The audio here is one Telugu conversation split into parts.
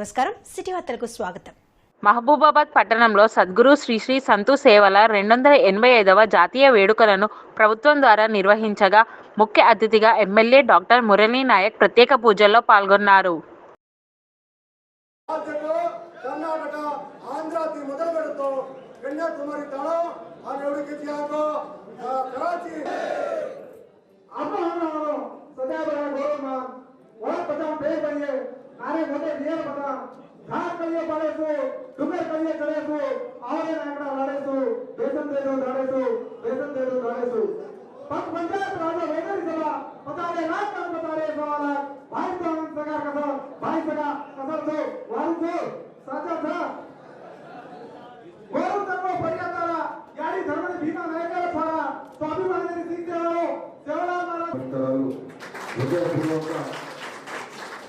నమస్కారం. సిటీ వార్తలకు స్వాగతం. మహబూబాబాద్ పట్టణంలో సద్గురు శ్రీ శ్రీ సంతు సేవల రెండు వందల ఎనభై ఐదవ జాతీయ వేడుకలను ప్రభుత్వం ద్వారా నిర్వహించగా ముఖ్య అతిథిగా ఎమ్మెల్యే డాక్టర్ మురళీ నాయక్ ప్రత్యేక పూజల్లో పాల్గొన్నారు. కన్యాకుమారి था कहिए पड़े तो डूबे कहिए चले तो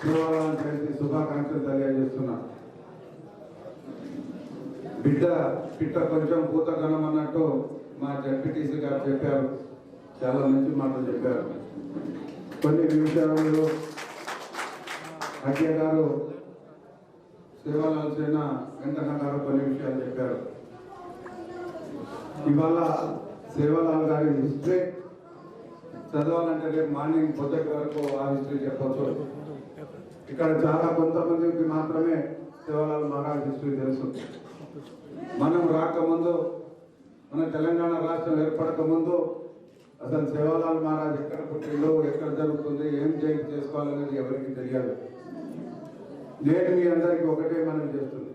శివరాలను కలిసి శుభాకాంక్షలు తెలియజేస్తున్నా. బిడ్డ పిట్ట కొంచెం పూత గణం అన్నట్టు మా జడ్పీటీసీ గారు చెప్పారు. చాలా మంచి మాటలు చెప్పారు. కొన్ని నిమిషాలలో అడ్య గారు శివాలాల్ సేన వెంకన్న గారు కొన్ని విషయాలు చెప్పారు. ఇవాళ సేవలాల్ గారి హిస్టరీ చదవాలంటే రేపు మార్నింగ్ పొద్దుటి వరకు ఆ హిస్టరీ చెప్పచ్చు. ఇక్కడ చాలా కొంతమందికి మాత్రమే శివలాల్ మహారాజ్ హిస్టరీ తెలుసు. మనం రాకముందు మన తెలంగాణ రాష్ట్రం ఏర్పడకముందు అసలు శివలాల్ మహారాజ్ ఎక్కడ పుట్టిందో ఎక్కడ జరుగుతుంది ఏం జయంతి చేసుకోవాలనేది ఎవరికి తెలియదు. నేను మీ అందరికీ ఒకటే మనం చేస్తుంది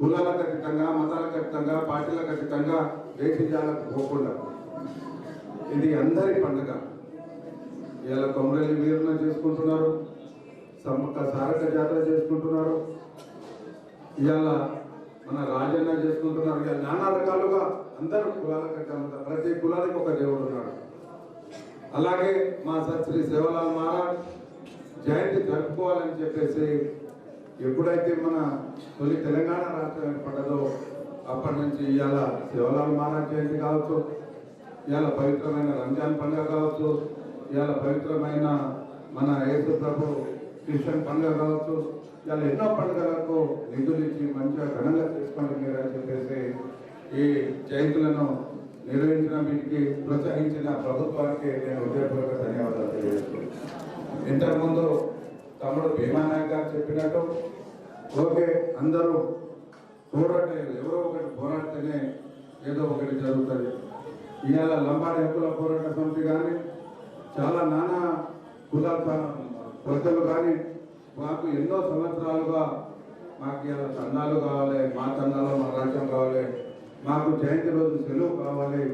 కులాల ఖచ్చితంగా మతాల ఖచ్చితంగా పార్టీల ఖచ్చితంగా దేశీయాలకు పోకుండా. ఇది అందరి పండుగ. ఇలా కొమరల్లి వీరున చేసుకుంటున్నారు. సమ్మక్క సారక జాతర చేసుకుంటున్నారు. ఇవాళ మన రాజన్న చేసుకుంటున్నారు. ఇలా నానా రకాలుగా అందరూ కులాలకు ఖచ్చితంగా ప్రతి కులానికి ఒక దేవుడు ఉన్నాడు. అలాగే మా సత్శ్రీ శివలాల్ మహారాజ్ జయంతి జరుపుకోవాలని చెప్పేసి ఎప్పుడైతే మన తొలి తెలంగాణ రాష్ట్రం ఏర్పడ్డదో అప్పటి నుంచి ఇవాళ శివలాల్ మహారాజ్ జయంతి కావచ్చు ఇవాళ పవిత్రమైన రంజాన్ పండుగ కావచ్చు ఇవాళ పవిత్రమైన మన యేసు ప్రభు క్రిస్టియన్ పండుగ కావచ్చు ఇలా ఎన్నో పండుగలకు నిధులు ఇచ్చి మంచిగా ఘనంగా చేసుకోండి మీరు అని చెప్పేసి ఈ జయంతులను నిర్వహించిన వీటికి ప్రోత్సహించిన ప్రభుత్వానికి నేను హృదయపూర్వక ధన్యవాదాలు తెలియజేస్తున్నాను. ఇంతకుముందు తమ్ముడు భీమానాయక్ గారు చెప్పినట్టు ఓకే అందరూ పోరాటే ఎవరో ఒకటి పోరాడితేనే ఏదో ఒకటి జరుగుతుంది. ఇవాళ లంబాడి హక్కుల పోరాట సమితి కానీ చాలా నానా కులాల ప్రజలు కానీ మాకు ఎన్నో సంవత్సరాలుగా మాకు ఇవాళ తండాలు కావాలి మా చందాలు మా రాజ్యం కావాలి మాకు జయంతి రోజు సెలవు కావాలి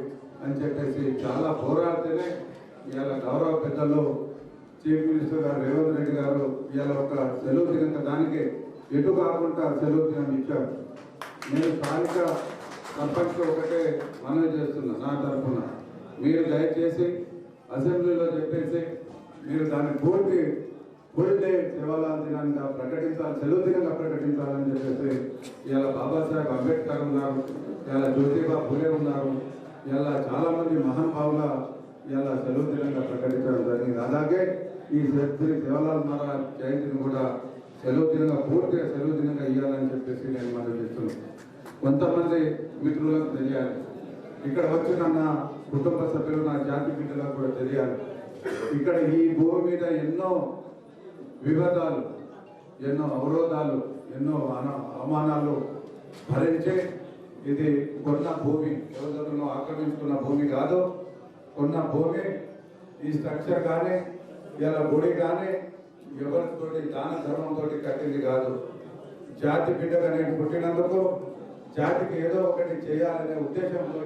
అని చెప్పేసి చాలా పోరాడితేనే ఇవాళ గౌరవ పెద్దలు చీఫ్ మినిస్టర్ గారు రేవంత్ రెడ్డి గారు ఇవాళ ఒక సెలవు దినంత దానికి ఎటు కాకుండా సెలవు దినం ఇచ్చారు. నేను స్థానిక సర్పంచ్ ఒకటే మనవి చేస్తున్నా నా తరఫున. మీరు దయచేసి అసెంబ్లీలో చెప్పేసి మీరు దాన్ని పూర్తి ఫుల్ డే దినంగా ప్రకటించాలి సెలవు దినంగా ప్రకటించాలని చెప్పేసి ఇవాళ బాబాసాహెబ్ అంబేద్కర్ ఉన్నారు ఇవాళ జ్యోతిబా పూలే ఉన్నారు ఇవాళ చాలామంది మహానుభావుల ఇవాళ సెలవు దినంగా ప్రకటించడం జరిగింది అలాగే ఈ శ్రీ సేవలాల్ మహారాజ్ జయంతిని కూడా సెలవు దినంగా పూర్తిగా సెలవు దినంగా ఇవ్వాలని చెప్పేసి నేను మనం చేస్తున్నాను. కొంతమంది మిత్రులకు తెలియాలి. ఇక్కడ వచ్చిన నా కుటుంబ సభ్యులు నా జాతి బిడ్డలకు కూడా తెలియాలి. ఇక్కడ ఈ భూమి మీద ఎన్నో వివాదాలు ఎన్నో అవరోధాలు ఎన్నో అవమానాలు భరించే ఇది కొన్న భూమి. ఎవరిలో ఆక్రమించుకున్న భూమి కాదు. కొన్న భూమి ఈ స్ట్రక్చర్ కానీ ఇలా గుడి కానీ ఎవరితోటి దాన ధర్మంతో కట్టింది కాదు. జాతి బిడ్డగా నేను పుట్టినందుకు జాతికి ఏదో ఒకటి చేయాలనే ఉద్దేశంతో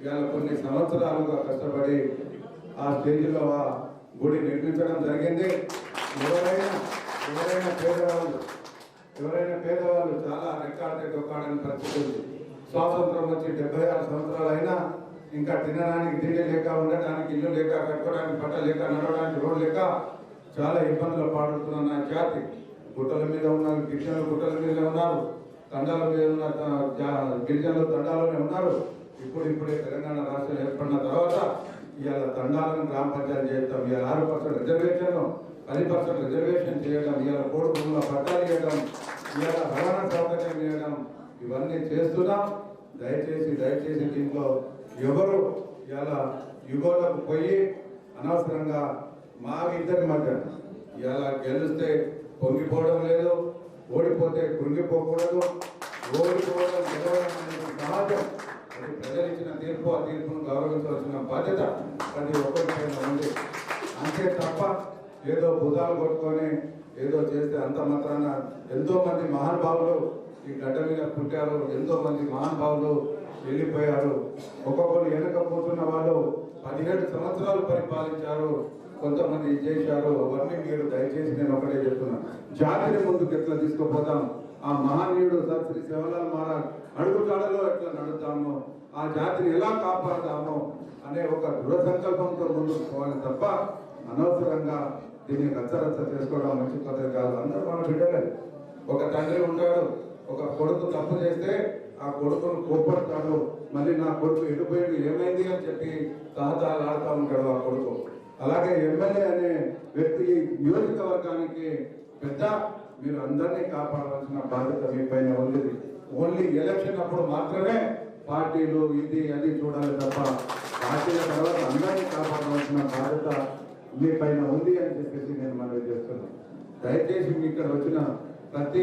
ఇవాళ కొన్ని సంవత్సరాలుగా కష్టపడి ఆ స్టేజ్లో ఆ గుడి నిర్మించడం జరిగింది. ఎవరైనా ఎవరైనా పేదవాళ్ళు ఎవరైనా పేదవాళ్ళు చాలా రెక్కాడితే డొక్కాడని పరిస్థితి ఉంది. స్వాతంత్రం వచ్చి డెబ్బై ఆరు సంవత్సరాలు అయినా ఇంకా తినడానికి తిండి లేక ఉండడానికి ఇల్లు లేక కట్టుకోవడానికి బట్ట లేక నడవడానికి రోడ్ లేక చాలా ఇబ్బందులు పాడుతున్న నా జాతి. గుట్టల మీద ఉన్నారు గిరిజనులు గుట్టల మీద ఉన్నారు తండాల మీద ఉన్న గిరిజనులు తండాలనే ఉన్నారు. ఇప్పుడు ఇప్పుడే తెలంగాణ రాష్ట్రం ఏర్పడిన తర్వాత ఇవాళ గ్రామ పంచాయతీ చేస్తాం. ఇవాళ ఆరు పర్సెంట్ రిజర్వేషన్ పది పర్సెంట్ రిజర్వేషన్ చేయడం ఇవాళ కోడి భూముల పట్టాలు ఇవ్వడం ఇవాళ రవాణా సౌకర్యం ఇవ్వడం ఇవన్నీ చేస్తున్నాం. దయచేసి దయచేసి దీంట్లో ఎవరు ఇవాళ యుగోలకు పోయి అనవసరంగా మా ఇద్దరి మధ్య ఇవాళ గెలిస్తే పొంగిపోవడం లేదు ఓడిపోతే కృంగిపోకూడదు ఓడిపోవడం గెలవడం అనేది సహజం. ప్రజలు ఇచ్చిన తీర్పు ఆ తీర్పును గౌరవించవలసిన బాధ్యత ప్రతి ఒక్కరిపైన ఉంది. అంతే తప్ప ఏదో భుజాలు కొట్టుకొని ఏదో చేస్తే అంత మాత్రాన ఎంతో మంది మహానుభావులు ఈ గడ్డ మీద పుట్టారు ఎంతో మంది మహానుభావులు వెళ్ళిపోయారు. ఒక్కొక్కరు వెనక కూర్చున్న వాళ్ళు పదిహేడు సంవత్సరాలు పరిపాలించారు కొంతమంది ఇది చేశారు. అవన్నీ మీరు దయచేసి నేను ఒకటే చెప్తున్నా. జాతిని ముందుకు ఎట్లా తీసుకుపోతాం? ఆ మహనీయుడు శ్రీ శివలాల్ మహారాజ్ అడుగుజాడలో ఎట్లా నడుద్దామో ఆ జాతిని ఎలా కాపాడదామో అనే ఒక దృఢ సంకల్పంతో ముందుకు పోవాలి తప్ప అనవసరంగా దీన్ని రచ్చరచ్చ చేసుకోవడం మంచి పద్ధతి కాదు. అందరూ మన బిడ్డలే. ఒక తండ్రి ఉంటాడు ఒక కొడుకు తప్పు చేస్తే ఆ కొడుకును కోపడతాడు మళ్ళీ నా కొడుకు ఎడిపోయింది ఏమైంది అని చెప్పి సహజాలు ఆడుతూ ఉంటాడు ఆ కొడుకు. అలాగే ఎమ్మెల్యే అనే వ్యక్తి నియోజకవర్గానికి పెద్ద మీరు అందరినీ కాపాడవలసిన బాధ్యత మీపైన ఉంది ఓన్లీ ఎలక్షన్ అప్పుడు మాత్రమే పార్టీలు ఇది అది చూడాలి తప్ప పార్టీల తర్వాత అందరినీ కాపాడవలసిన బాధ్యత మీపైన ఉంది అని చెప్పేసి నేను మనవి చేస్తున్నాను. దయచేసి మీ ఇక్కడ వచ్చిన ప్రతి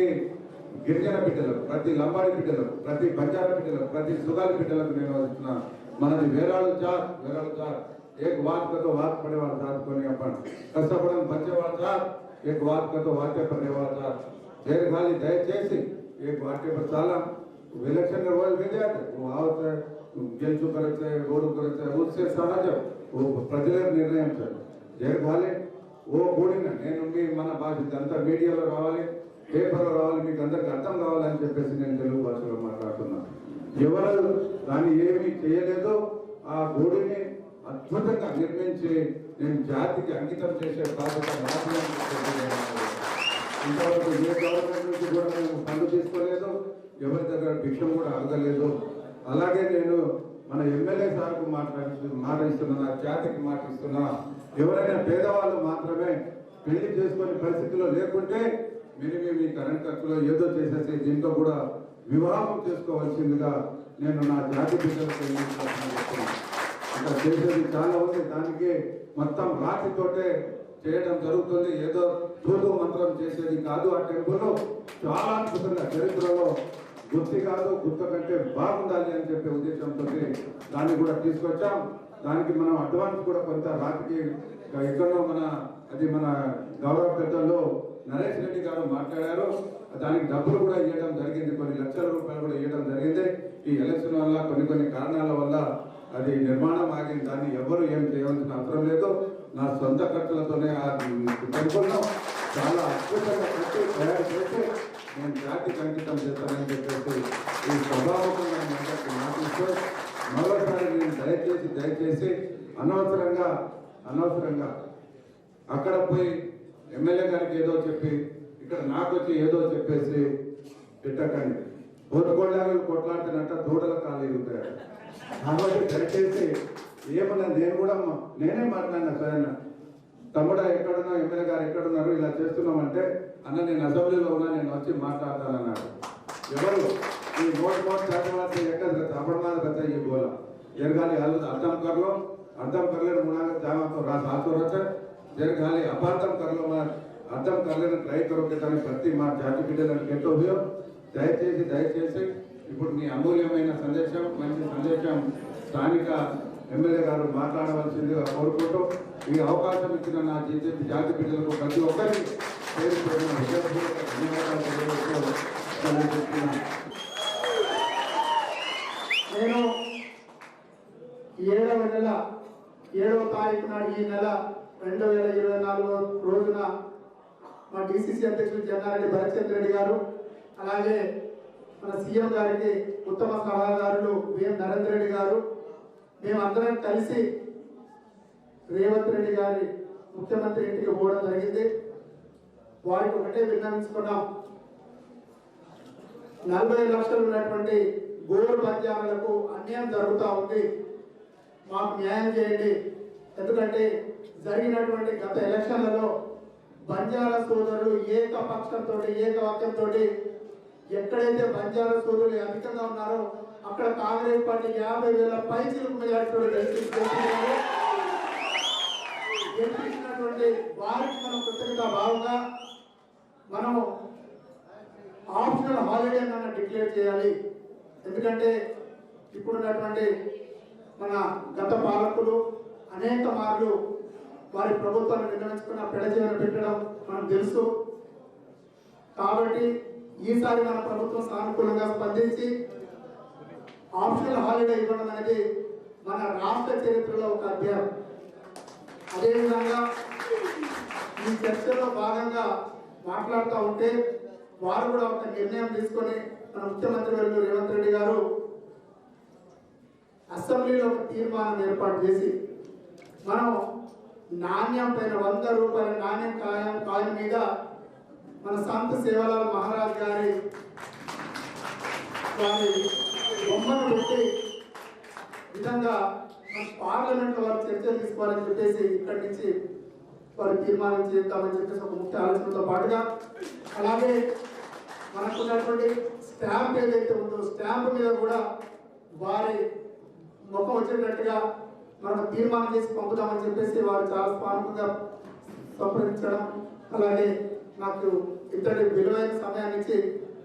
గిరిజన బిడ్డలకు ప్రతి లంబాడి బిడ్డలకు ప్రతి బంజార బిడ్డలకు ప్రతి సుగాలి బిడ్డలకు నేను వచ్చిన మనది వేరాలు చార్ వేరాలు చార్. ఏ వాక్ వార్త వాక్ పడేవాడు సార్ కొని అప్పటి కష్టపడడం పంచేవాడు సార్ कष्टपड़न बच्चे वाला साथ एक बात का तो वाक्य पड़े वाला साथ जेर खाली దయచేసి एक वाक्य पर चाला इलेक्शन में रोज भेज जाते वो आवत है गेलचू करते गोडू करते उससे सहज वो ప్రజల నిర్ణయం సార్ జగన్ ఖాళీ ఓ కూడిన నేను మీ మన భాష ఇదంతా మీడియాలో రావాలి పేపర్లో రావాలి మీకు అందరికి అర్థం కావాలని చెప్పేసి నేను తెలుగు భాషలో మాట్లాడుతున్నాను ఎవరు దాన్ని ఏమీ చేయలేదో ఆ గుడిని అద్భుతంగా నిర్మించి నేను జాతికి అంకితం చేసే బాధ్యత నాది నేను ఇంతవరకు ఏ గవర్నమెంట్ నుంచి కూడా మేము ఫండ్ తీసుకోలేదు ఎవరి దగ్గర భిక్షం కూడా అడగలేదు. అలాగే నేను మన ఎమ్మెల్యే సార్కు మాట్లాడి మాట ఇస్తున్నా నా జాతికి మాట ఇస్తున్నా ఎవరైనా పేదవాళ్ళు మాత్రమే పెళ్ళి చేసుకునే పరిస్థితిలో లేకుంటే మినిమం మీ కరెంట్ ఖర్చులో ఏదో చేసేసి దీంట్లో కూడా వివాహం చేసుకోవాల్సిందిగా నేను నా జాతి బిడ్డలకు చెప్తున్నాను చేసేది చాలా ఉంది. దానికి మొత్తం రాతితోటే చేయడం జరుగుతుంది. ఏదో తూతు మంత్రం చేసేది కాదు. ఆ టెంపుల్ చాలా అద్భుతంగా చరిత్రలో గుర్తి కాదు గుర్తు కంటే బాగుండాలి అని చెప్పే ఉద్దేశంతో దాన్ని కూడా తీసుకొచ్చాం. దానికి మనం అడ్వాన్స్ కూడా కొంత రాతికి ఎక్కడో మన అది మన గౌరవ పెద్దల్లో నరేష్ రెడ్డి గారు మాట్లాడారు. దానికి డబ్బులు కూడా ఇవ్వడం జరిగింది. కొన్ని లక్షల రూపాయలు కూడా ఇవ్వడం జరిగింది. ఈ ఎలక్షన్ వల్ల కొన్ని కొన్ని కారణాల వల్ల అది నిర్మాణం ఆగింది దాన్ని ఎవరు ఏం చేయవలసిన అవసరం లేదు నా సొంత ఖర్చులతోనే పెట్టుకున్నాం చాలా అద్భుతంగా కట్టి తయారు చేసి నేను జాతి అంకితం చేస్తానని చెప్పేసి ఈ స్వభావకంగా మీ అందరికీ మాటిస్తూ మరోసారి నేను దయచేసి దయచేసి అనవసరంగా అనవసరంగా అక్కడ పోయి ఎమ్మెల్యే గారికి ఏదో చెప్పి ఇక్కడ నాకు వచ్చి ఏదో చెప్పేసి పెట్టకండి. బోతుకోళ్ళగా కొట్లాడుతున్నట్ట దూడల ఖాళీ ఉంటాయి కాబట్టి దయచేసి ఏమన్నా నేను కూడా నేనే మాట్లాడినా సరేనా? తమ్ముడ ఎక్కడున్నా ఎమ్మెల్యే గారు ఎక్కడున్నారు? ఇలా చేస్తున్నామంటే అన్న నేను అసెంబ్లీలో ఉన్నా నేను వచ్చి మాట్లాడతానన్నాడు. ఎవరు? ఈ నోట్ మోట్ చేతవాసి ఎక్కడ అపడమాన కథ ఈ గోల? జరగాలి అల్లు అర్థం కర్లో అర్థం కర్లేని మునాగ జామతో రాసి ఆతోరచ జరగాలి అపార్థం కర్లో మన అర్థం కర్లేని ట్రై కరోకే ప్రతి మా జాతి బిడ్డలను కెట్టో హుయో దయచేసి దయచేసి ఇప్పుడు మీ అమూల్యమైన సందేశం మంచి సందేశం స్థానిక ఎమ్మెల్యే గారు మాట్లాడవలసిందిగా కోరుకుంటూ ఈ అవకాశం ఇచ్చిన నా జీజేపీ జాతి బిడ్డలకు ప్రతి ఒక్కరి పేరు ధన్యవాదాలు నేను ఏడవ నెల ఏడవ తారీఖు నాడు ఈ నెల రెండు వేల ఇరవై నాలుగో రోజున మా డిసిసి అధ్యక్షులు జనారెడ్డి భరత్చంద్ర రెడ్డి గారు అలాగే మన సీఎం గారికి ఉత్తమ సలహాదారులు బిఎం నరేంద్ర రెడ్డి గారు మేమందరం కలిసి రేవంత్ రెడ్డి గారి ముఖ్యమంత్రి ఇంటికి పోవడం జరిగింది. వారికి ఒకటే విన్నవించుకున్నాం నలభై లక్షలు ఉన్నటువంటి గోరు మధ్యాహ్నాలకు అన్యాయం జరుగుతూ ఉంది. మాకు న్యాయం చేయండి. ఎందుకంటే జరిగినటువంటి గత ఎలక్షన్లలో బంజారా సోదరులు ఏకపక్షంతో ఏకవాక్యంతో ఎక్కడైతే బంజారా సోదరులు అధికంగా ఉన్నారో అక్కడ కాంగ్రెస్ పార్టీ యాభై వేల పైసలు మెజార్టీతో గెలిపించినటువంటి వారికి మనం కృతజ్ఞత భావంగా మనం ఆప్షనల్ హాలిడే అన్న డిక్లేర్ చేయాలి. ఎందుకంటే ఇప్పుడున్నటువంటి మన గత పాలకులు అనేక మార్లు వారి ప్రభుత్వాన్ని నిర్ణయించుకున్న పెడజీవన పెట్టడం మనం తెలుసు. కాబట్టి ఈసారి మన ప్రభుత్వం సానుకూలంగా స్పందించి ఆప్షనల్ హాలిడే ఇవ్వడం అనేది మన రాష్ట్ర చరిత్రలో ఒక అధ్యాయం. అదేవిధంగా ఈ చర్చలో భాగంగా మాట్లాడుతూ ఉంటే వారు కూడా ఒక నిర్ణయం తీసుకొని మన ముఖ్యమంత్రి వర్యులు రేవంత్ రెడ్డి గారు అసెంబ్లీలో ఒక తీర్మానం ఏర్పాటు చేసి మనం నాణ్యం పైన వంద రూపాయల నాణ్యం కాయం కాయం మీద మన సంత సేవలాల్ మహారాజ్ గారి వారి బొమ్మను పెట్టి విధంగా మన పార్లమెంట్లో వారు చర్చలు తీసుకోవాలని చెప్పేసి ఇక్కడి నుంచి వారు తీర్మానం చేద్దామని చెప్పేసి ఒక ముఖ్య ఆలోచనతో పాటుగా అలాగే మనకున్నటువంటి స్టాంప్ ఏదైతే ఉందో స్టాంప్ మీద కూడా వారి ముఖం వచ్చేటట్టుగా మనం తీర్మానం చేసి పంపుదామని చెప్పేసి వారు చాలా స్పానుకంగా సంప్రదించడం అలాగే నాకు ఇంతటి విలువైన సమయాన్ని ఇచ్చి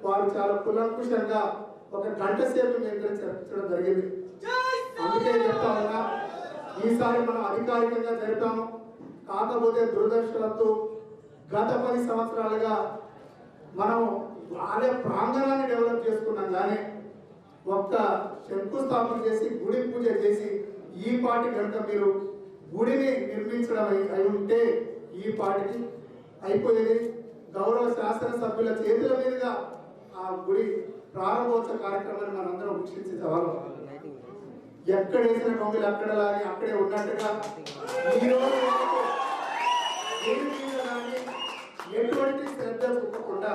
వారు చాలా కులంకుశంగా ఒక గంట సేపు మేము ఇద్దరు చర్చించడం జరిగింది. అందుకే చెప్తా ఉన్నా ఈసారి మనం అధికారికంగా జరిపాము కాకపోతే దురదృష్టవత్తు గత పది సంవత్సరాలుగా మనం ఆలయ ప్రాంగణాన్ని డెవలప్ చేసుకున్నాం కానీ ఒక్క శంకుస్థాపన చేసి గుడి పూజ చేసి ఈ పాటి కనుక మీరు గుడిని నిర్మించడం అయి- అయి ఉంటే ఈ పాటికి అయిపోయేది. గౌరవ శాసనసభ్యుల చేతుల మీదుగా ఆ గుడి ప్రారంభోత్సవ కార్యక్రమాన్ని మనందరం వీక్షించేవాళ్ళం ఎక్కడ వేసిన కొంగలు అక్కడ లాగి అక్కడే ఉన్నట్టుగా ఎటువంటి శ్రద్ధ చూపకుండా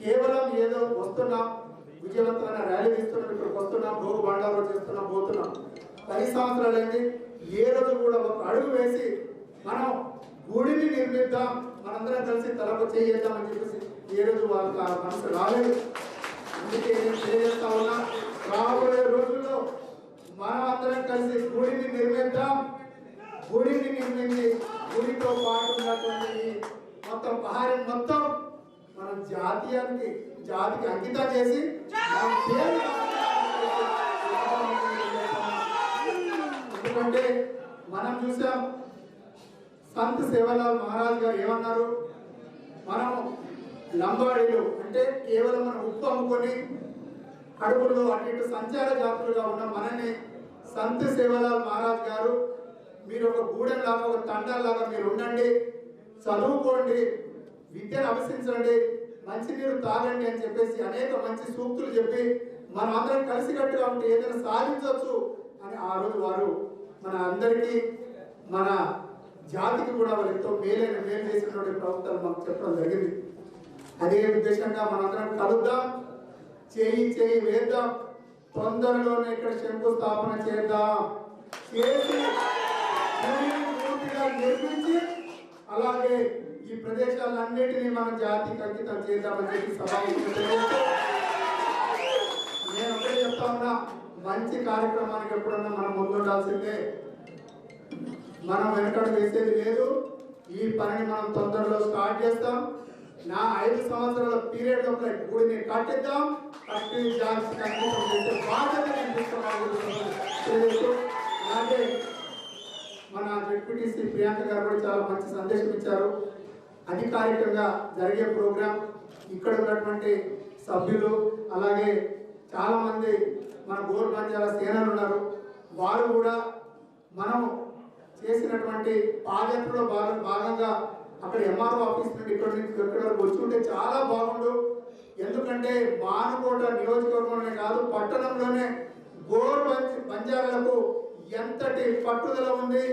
కేవలం ఏదో వస్తున్నాం విజయవంతమైన ర్యాలీ తీస్తున్నాం ఇక్కడికి వస్తున్నాం భోగు బండాలు చేస్తున్నాం పోతున్నాం. పది సంవత్సరాలైంది ఏ రోజు కూడా ఒక అడుగు వేసి మనం గుడిని నిర్మిద్దాం మనందరం కలిసి తలకు చేద్దాం అని చెప్పేసి ఏ రోజు వాళ్ళకి ఆ మనసు రాలేదు. అందుకే నేను చేస్తా ఉన్నా. రాబోయే రోజుల్లో మనం అందరం కలిసి గుడిని నిర్మిద్దాం. గుడిని నిర్మించి గుడితో పాటు ఉన్నటువంటి మొత్తం భార్య మొత్తం మనం జాతీయానికి జాతికి అంకితం చేసి మన ఎందుకంటే మనం చూసాం సంత్ సేవలాల్ మహారాజ్ గారు ఏమన్నారు? మనం లంబాడీలు అంటే కేవలం మనం ఉప్పు అమ్ముకొని అడవుల్లో అటు ఇటు సంచార జాతులుగా ఉన్న మనని సంత్ సేవలాల్ మహారాజ్ గారు మీరు ఒక గూడెం లాగా ఒక తండాల మీరు ఉండండి చదువుకోండి విద్యను అభ్యసించండి మంచినీరు తాగండి అని చెప్పేసి అనేక మంచి సూక్తులు చెప్పి మనం అందరం కలిసికట్టుగా ఉంటే ఏదైనా సాధించవచ్చు అని ఆ రోజు వారు మన అందరికీ మన జాతికి కూడా వాళ్ళు ఎంతో మేలైన మేలు చేసినటువంటి ప్రభుత్వాలు మాకు చెప్పడం జరిగింది. అదే ఉద్దేశంగా మనందరం కలుద్దాం చేయి చేయి వేద్దాం తొందరలోనే ఇక్కడ శంకుస్థాపన చేద్దాం. చేసి పూర్తిగా నిర్మించి అలాగే ఈ ప్రదేశాలన్నిటినీ మనం జాతికి అంకితం చేద్దామని చెప్పి సభాముఖంగా నేను ఒకటే చెప్తా ఉన్నా మంచి కార్యక్రమానికి ఎప్పుడన్నా మనం ముందుండాల్సిందే. మనం వెనకడు వేసేది లేదు. ఈ పనిని మనం తొందరలో స్టార్ట్ చేస్తాం. నా ఐదు సంవత్సరాల పీరియడ్ లోపల గుడిని కట్టిద్దాం. కట్టి జాగ్రత్త చేసే బాధ్యత నేను తీసుకున్నాను. అలాగే మన డిప్యూటీసీ ప్రియాంక గారు కూడా చాలా మంచి సందేశం ఇచ్చారు. అధికారికంగా జరిగే ప్రోగ్రాం ఇక్కడ ఉన్నటువంటి సభ్యులు అలాగే చాలామంది మన గోరు బంజారా సేనలు ఉన్నారు. వారు కూడా మనం చేసినటువంటి పాదయాత్రలో భాగం భాగంగా అక్కడ ఎంఆర్ఓ ఆఫీస్ నుండి ఇక్కడ నుంచి ఇక్కడ వరకు వచ్చి ఉంటే చాలా బాగుండు. ఎందుకంటే మానుకోట నియోజకవర్గంలోనే కాదు పట్టణంలోనే గోర్ బంజారాలకు ఎంతటి పట్టుదల ఉంది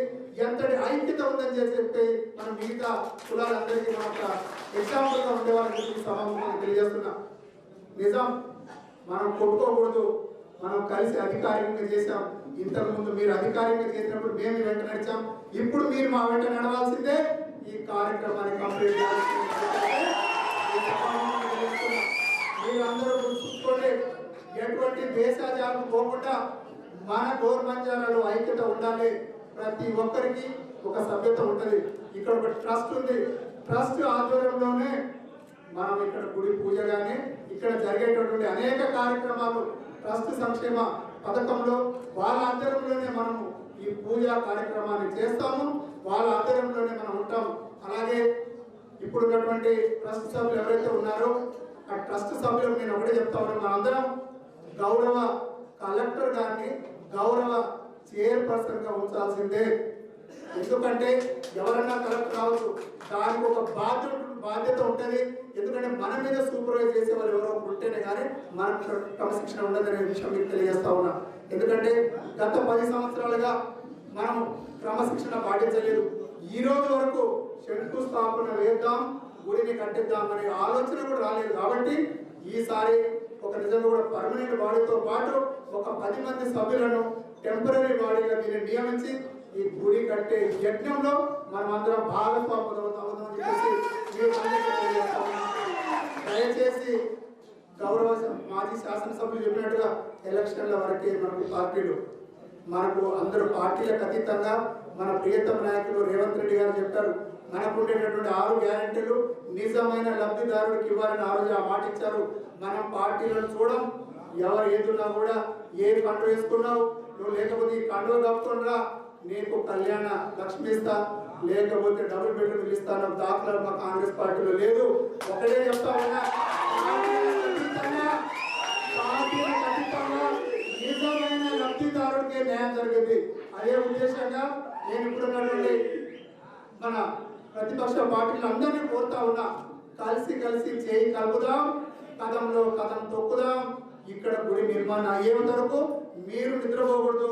ఎంతటి ఐక్యత ఉందని చెప్పి మనం మిగతా కులాలందరికీ మన ఒక ఎగ్జాంపుల్గా ఉండేవాళ్ళని చెప్పి తెలియజేస్తున్నాం. నిజం మనం కొట్టుకోకూడదు మనం కలిసి అధికారికంగా చేశాం. ఇంతకుముందు మీరు అధికారికంగా చేసినప్పుడు మేము వెంట నడిచాం. ఇప్పుడు మీరు మా వెంట నడవాల్సిందే ఈ కార్యక్రమాన్ని కంప్లీట్ మీరందరూ గుర్తుంచుకోండి ఎటువంటి దేశాచారం పోకుండా మన గోర్మంజాలలో ఐక్యత ఉండాలి. ప్రతి ఒక్కరికి ఒక సభ్యత ఉంటుంది. ఇక్కడ ఒక ట్రస్ట్ ఉంది. ట్రస్ట్ ఆధ్వర్యంలోనే మనం ఇక్కడ గుడి పూజ కానీ ఇక్కడ జరిగేటటువంటి అనేక కార్యక్రమాలు ట్రస్ట్ సంక్షేమ పథకంలో వాళ్ళ ఆధ్వర్యంలోనే మనము ఈ పూజా కార్యక్రమాన్ని చేస్తాము. వాళ్ళ ఆధ్వర్యంలోనే మనం ఉంటాం అలాగే ఇప్పుడు ఉన్నటువంటి ట్రస్ట్ సభ్యులు ఎవరైతే ఉన్నారో ఆ ట్రస్ట్ సభ్యులు నేను ఒకటే చెప్తా ఉన్నాను. మనందరం గౌరవ కలెక్టర్ గారిని గౌరవ చైర్పర్సన్గా ఉంచాల్సిందే. ఎందుకంటే ఎవరన్నా కలెక్టర్ కావచ్చు దానికి ఒక బాధ్యత బాధ్యత ఉంటుంది. ఎందుకంటే మన మీద సూపర్వైజ్ చేసే వాళ్ళు ఎవరో ఉంటేనే కానీ మనకు క్రమశిక్షణ ఉండదనే విషయం మీకు తెలియజేస్తా ఉన్నా. ఎందుకంటే గత పది సంవత్సరాలుగా మనం క్రమశిక్షణ పాటించలేదు. ఈ రోజు వరకు శంకుస్థాపన వేద్దాం గుడిని కట్టిద్దాం అనే ఆలోచన కూడా రాలేదు. కాబట్టి ఈసారి ఒక నిజంగా కూడా పర్మనెంట్ బాడీతో పాటు ఒక పది మంది సభ్యులను టెంపరీ బాడీగా దీన్ని నియమించి ఈ గుడి కట్టే యజ్ఞంలో మనం అందరం భాగస్వాములు అవుతామని చెప్పేసి దయచేసి గౌరవ మాజీ శాసనసభ్యులు చెప్పినట్టుగా ఎలక్షన్ల వరకే మనకు పార్టీలు. మనకు అందరూ పార్టీలకు అతీతంగా మన ప్రియతమ నాయకులు రేవంత్ రెడ్డి గారు చెప్పారు మనకు ఉండేటటువంటి ఆరు గ్యారెంటీలు నిజమైన లబ్ధిదారుడికి ఇవ్వాలని ఆ రోజు ఆ మాట ఇచ్చారు. మనం పార్టీలను చూడం ఎవరు ఏదున్నా కూడా ఏ పండు వేసుకున్నావు నువ్వు లేకపోతే ఈ పండుగ కప్పుకుండ్రా నీకు కళ్యాణ లక్ష్మి ఇస్తా లేకపోతే డబుల్ బెడ్రూమ్ ఇస్తాను దాఖలు మా కాంగ్రెస్ పార్టీలో లేదు. ఒకటే చెప్తా ఉన్నా నిజమైన లబ్ధిదారుడికి న్యాయం జరిగింది. అదే ఉద్దేశంగా నేను ఇప్పుడున్నటువంటి మన ప్రతిపక్ష పార్టీలు అందరినీ కోరుతా ఉన్నా కలిసి కలిసి చేయి కలుపుదాం కథంలో కథం తొక్కుదాం. ఇక్కడ గుడి నిర్మాణం అయ్యే వరకు మీరు నిద్రపోకూడదు.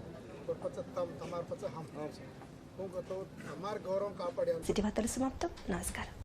સિટી વાર્તાને સમાપ્ત. નમસ્કાર.